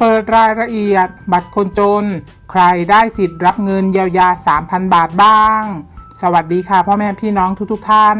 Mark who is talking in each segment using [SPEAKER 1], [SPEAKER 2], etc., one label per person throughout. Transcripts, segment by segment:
[SPEAKER 1] เปิดรายละเอียด บัตรคนจน ใครได้สิทธิ์รับเงินเยียวยา 3,000 บาทบ้าง สวัสดีค่ะพ่อแม่พี่น้องทุกๆท่าน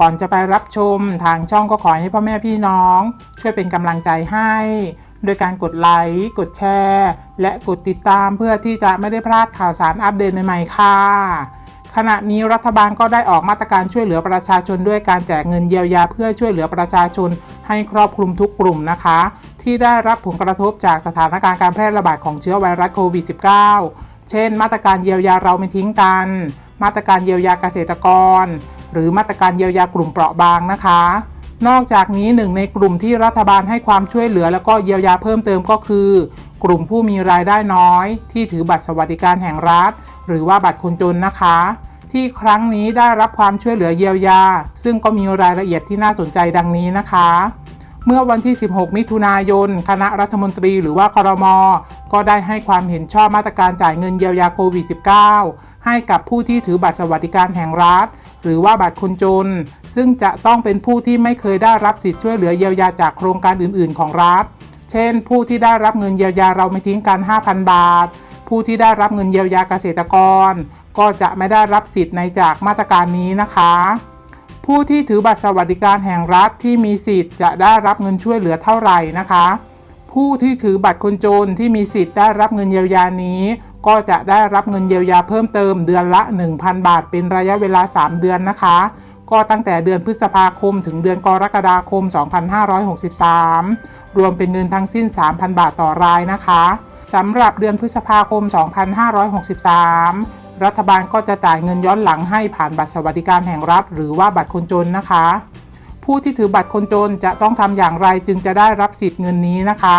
[SPEAKER 1] ก่อนจะไปรับชมทางช่องก็ขอให้พ่อแม่พี่น้อง ช่วยเป็นกำลังใจให้ โดยการกดไลค์ กดแชร์ และกดติดตามเพื่อที่จะไม่ได้พลาดข่าวสารอัปเดตใหม่ๆค่ะขณะนี้รัฐบาลก็ได้ออกมาตรการช่วยเหลือประชาชนด้วยการแจกเงินเยียวยาเพื่อช่วยเหลือประชาชนให้ครอบคลุมทุกกลุ่มนะคะ ที่ได้รับผลกระทบจากสถานการณ์การแพร่ระบาดของเชื้อไวรัสโควิด -19 เช่น มาตรการเยียวยาเราไม่ทิ้งกัน มาตรการเยียวยาเกษตรกร หรือมาตรการเยียวยากลุ่มเปราะบางนะคะ นอกจากนี้หนึ่งในกลุ่มที่รัฐบาลให้ความช่วยเหลือแล้วก็เยียวยาเพิ่มเติมก็คือ กลุ่มผู้มีรายได้น้อย ที่ถือบัตรสวัสดิการแห่งรัฐ หรือว่าบัตรคนจนนะคะ ที่ครั้งนี้ได้รับความช่วยเหลือเยียวยา ซึ่งก็มีรายละเอียดที่น่าสนใจดังนี้นะคะ เมื่อวันที่ 16 มิถุนายน คณะรัฐมนตรีหรือว่าครมก็ได้ให้ความเห็นชอบมาตรการจ่ายเงินเยียวยาโควิด -19 ให้กับผู้ที่ถือบัตรสวัสดิการแห่งรัฐ หรือว่าบัตรคนจน ซึ่งจะต้องเป็นผู้ที่ไม่เคยได้รับสิทธิช่วยเหลือเยียวยาจากโครงการอื่น ๆ ของรัฐ เช่น ผู้ที่ได้รับเงินเยียวยาเราไม่ทิ้งกัน 5,000 บาท ผู้ที่ได้รับเงินเยียวยาเกษตรกร ก็จะไม่ได้รับสิทธิ์ในจากมาตรการนี้นะคะ ผู้ที่ถือบัตรสวัสดิการแห่งรัฐที่มีสิทธิ์จะได้รับเงินช่วยเหลือเท่าไหร่นะคะ ผู้ที่ถือบัตรคนจนที่มีสิทธิ์ได้รับเงินเยียวยานี้ ก็จะได้รับเงินเยียวยาเพิ่มเติมเดือนละ 1,000 บาท เป็นระยะเวลา 3 เดือนนะคะ ก็ตั้งแต่เดือนพฤษภาคมถึงเดือนกรกฎาคม 2563 รวมเป็นเงินทั้งสิ้น 3,000 บาทต่อรายนะคะสำหรับเดือนพฤษภาคม 2563 รัฐบาลก็จะจ่ายเงินย้อนหลังให้ผ่านบัตรสวัสดิการแห่งรัฐ หรือว่าบัตรคนจนนะคะ ผู้ที่ถือบัตรคนจนจะต้องทำอย่างไรจึงจะได้รับสิทธิ์เงินนี้นะคะ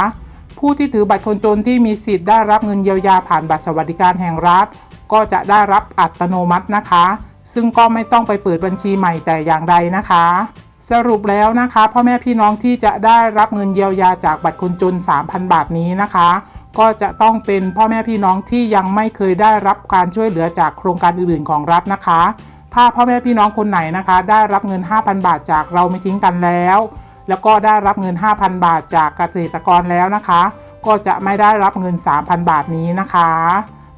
[SPEAKER 1] ผู้ที่ถือบัตรคนจนที่มีสิทธิ์ได้รับเงินเยียวยาผ่านบัตรสวัสดิการแห่งรัฐ ก็จะได้รับอัตโนมัตินะคะ ซึ่งก็ไม่ต้องไปเปิดบัญชีใหม่แต่อย่างใดนะคะ สรุปแล้วนะคะพ่อแม่พี่น้องที่จะได้รับเงินเยียวยาจากบัตรคนจน 3,000 บาทนี้นะคะ ก็จะต้องเป็นพ่อแม่พี่น้องที่ยังไม่เคยได้รับการช่วยเหลือจากโครงการอื่นๆของรัฐนะคะ ถ้าพ่อแม่พี่น้องคนไหนนะคะ ได้รับเงิน 5,000 บาทจากเราไม่ทิ้งกันแล้ว แล้วก็ได้รับเงิน 5,000 บาทจากเกษตรกรแล้วนะคะ ก็จะไม่ได้รับเงิน 3,000 บาทนี้นะคะ